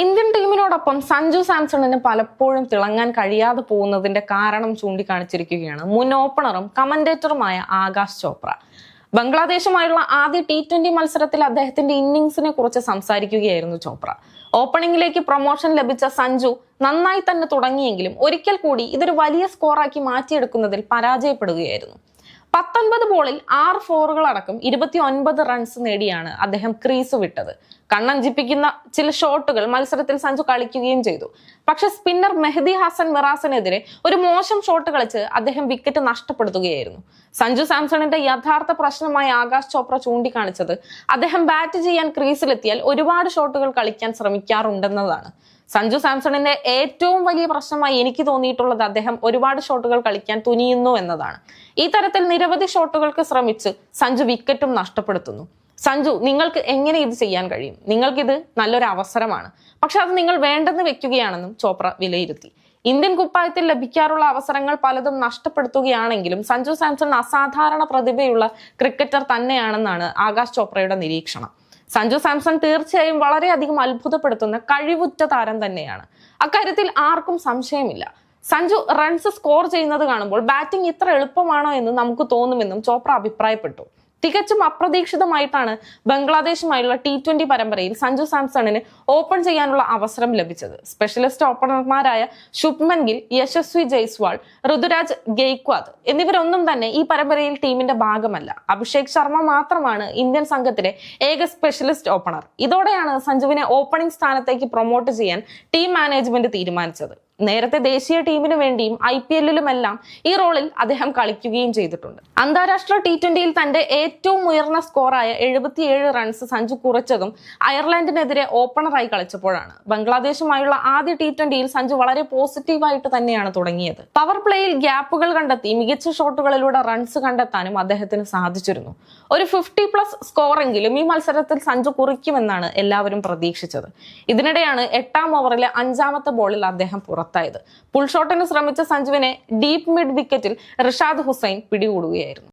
Indian ടീമിനോടൊപ്പം Sanju സാംസണിന് പലപ്പോഴും തിളങ്ങാൻ കഴിയാതെ പോകുന്നതിന്റെ കാരണം ചൂണ്ടിക്കാണിച്ചിരിക്കുകയാണ് മുൻ ഓപ്പണറും കമന്റേറ്ററുമായ ആകാശ് ചോപ്ര. ബംഗ്ലാദേശുമായുള്ള ആദ്യ ടി ട്വന്റി മത്സരത്തിൽ അദ്ദേഹത്തിന്റെ ഇന്നിംഗ്സിനെ കുറിച്ച് സംസാരിക്കുകയായിരുന്നു ചോപ്ര. ഓപ്പണിംഗിലേക്ക് പ്രൊമോഷൻ ലഭിച്ച സഞ്ജു നന്നായി തന്നെ തുടങ്ങിയെങ്കിലും ഒരിക്കൽ കൂടി ഇതൊരു വലിയ സ്കോറാക്കി മാറ്റിയെടുക്കുന്നതിൽ പരാജയപ്പെടുകയായിരുന്നു. പത്തൊൻപത് ബോളിൽ ആറ് ഫോറുകൾ അടക്കം ഇരുപത്തി ഒൻപത് റൺസ് നേടിയാണ് അദ്ദേഹം ക്രീസ് വിട്ടത്. കണ്ണഞ്ചിപ്പിക്കുന്ന ചില ഷോട്ടുകൾ മത്സരത്തിൽ സഞ്ജു കളിക്കുകയും ചെയ്തു. പക്ഷെ സ്പിന്നർ മെഹദി ഹസൻ മിറാസിനെതിരെ ഒരു മോശം ഷോട്ട് കളിച്ച് അദ്ദേഹം വിക്കറ്റ് നഷ്ടപ്പെടുത്തുകയായിരുന്നു. സഞ്ജു സാംസണിന്റെ യഥാർത്ഥ പ്രശ്നമായി ആകാശ് ചോപ്ര ചൂണ്ടിക്കാണിച്ചത് അദ്ദേഹം ബാറ്റ് ചെയ്യാൻ ക്രീസിലെത്തിയാൽ ഒരുപാട് ഷോട്ടുകൾ കളിക്കാൻ ശ്രമിക്കാറുണ്ടെന്നതാണ്. സഞ്ജു സാംസണിന്റെ ഏറ്റവും വലിയ പ്രശ്നമായി എനിക്ക് തോന്നിയിട്ടുള്ളത് അദ്ദേഹം ഒരുപാട് ഷോട്ടുകൾ കളിക്കാൻ തുനിയുന്നു എന്നതാണ്. ഈ തരത്തിൽ നിരവധി ഷോട്ടുകൾക്ക് ശ്രമിച്ച് സഞ്ജു വിക്കറ്റും നഷ്ടപ്പെടുത്തുന്നു. സഞ്ജു നിങ്ങൾക്ക് എങ്ങനെ ഇത് ചെയ്യാൻ കഴിയും? നിങ്ങൾക്കിത് നല്ലൊരു അവസരമാണ്. പക്ഷെ അത് നിങ്ങൾ വേണ്ടെന്ന് വെക്കുകയാണെന്നും ചോപ്ര വിലയിരുത്തി. ഇന്ത്യൻ കുപ്പായത്തിൽ ലഭിക്കാറുള്ള അവസരങ്ങൾ പലതും നഷ്ടപ്പെടുത്തുകയാണെങ്കിലും സഞ്ജു സാംസൺ അസാധാരണ പ്രതിഭയുള്ള ക്രിക്കറ്റർ തന്നെയാണെന്നാണ് ആകാശ് ചോപ്രയുടെ നിരീക്ഷണം. സഞ്ജു സാംസൺ തീർച്ചയായും വളരെയധികം അത്ഭുതപ്പെടുത്തുന്ന കഴിവുറ്റ താരം തന്നെയാണ്. അക്കാര്യത്തിൽ ആർക്കും സംശയമില്ല. സഞ്ജു റൺസ് സ്കോർ ചെയ്യുന്നത് കാണുമ്പോൾ ബാറ്റിംഗ് ഇത്ര എളുപ്പമാണോ എന്ന് നമുക്ക് തോന്നുമെന്നും ചോപ്ര അഭിപ്രായപ്പെട്ടു. തികച്ചും അപ്രതീക്ഷിതമായിട്ടാണ് ബംഗ്ലാദേശുമായുള്ള ടി ട്വന്റി പരമ്പരയിൽ സഞ്ജു സാംസണിന് ഓപ്പൺ ചെയ്യാനുള്ള അവസരം ലഭിച്ചത്. സ്പെഷ്യലിസ്റ്റ് ഓപ്പണർമാരായ ശുഭ്മൻ ഗിൽ യശസ്വി ജയ്സ്വാൾ ഋതുരാജ് ഗെയ്ക്വാദ് എന്നിവരൊന്നും തന്നെ ഈ പരമ്പരയിൽ ടീമിന്റെ ഭാഗമല്ല. അഭിഷേക് ശർമ്മ മാത്രമാണ് ഇന്ത്യൻ സംഘത്തിലെ ഏക സ്പെഷ്യലിസ്റ്റ് ഓപ്പണർ ഇതോടെയാണ് സഞ്ജുവിനെ ഓപ്പണിംഗ് സ്ഥാനത്തേക്ക് പ്രൊമോട്ട് ചെയ്യാൻ ടീം മാനേജ്മെന്റ് തീരുമാനിച്ചത്. നേരത്തെ ദേശീയ ടീമിനു വേണ്ടിയും ഐ പി എല്ലിലുമെല്ലാം ഈ റോളിൽ അദ്ദേഹം കളിക്കുകയും ചെയ്തിട്ടുണ്ട്. അന്താരാഷ്ട്ര ടി ട്വന്റിയിൽ തന്റെ ഏറ്റവും ഉയർന്ന സ്കോറായ എഴുപത്തിയേഴ് റൺസ് സഞ്ജു കുറച്ചതും അയർലൻഡിനെതിരെ ഓപ്പണറായി കളിച്ചപ്പോഴാണ്. ബംഗ്ലാദേശുമായുള്ള ആദ്യ ടി ട്വന്റിയിൽ സഞ്ജു വളരെ പോസിറ്റീവായിട്ട് തന്നെയാണ് തുടങ്ങിയത്. പവർ പ്ലേയിൽ ഗ്യാപ്പുകൾ കണ്ടെത്തി മികച്ച ഷോട്ടുകളിലൂടെ റൺസ് കണ്ടെത്താനും അദ്ദേഹത്തിന് സാധിച്ചിരുന്നു. ഒരു ഫിഫ്റ്റി പ്ലസ് സ്കോറെങ്കിലും ഈ മത്സരത്തിൽ സഞ്ജു കുറിക്കുമെന്നാണ് എല്ലാവരും പ്രതീക്ഷിച്ചത്. ഇതിനിടെയാണ് എട്ടാം ഓവറിലെ അഞ്ചാമത്തെ ബോളിൽ അദ്ദേഹം പുറത്തായത്. പുൾഷോട്ടിന് ശ്രമിച്ച സഞ്ജുവിനെ ഡീപ് മിഡ് വിക്കറ്റിൽ റിഷാദ് ഹുസൈൻ പിടികൂടുകയായിരുന്നു.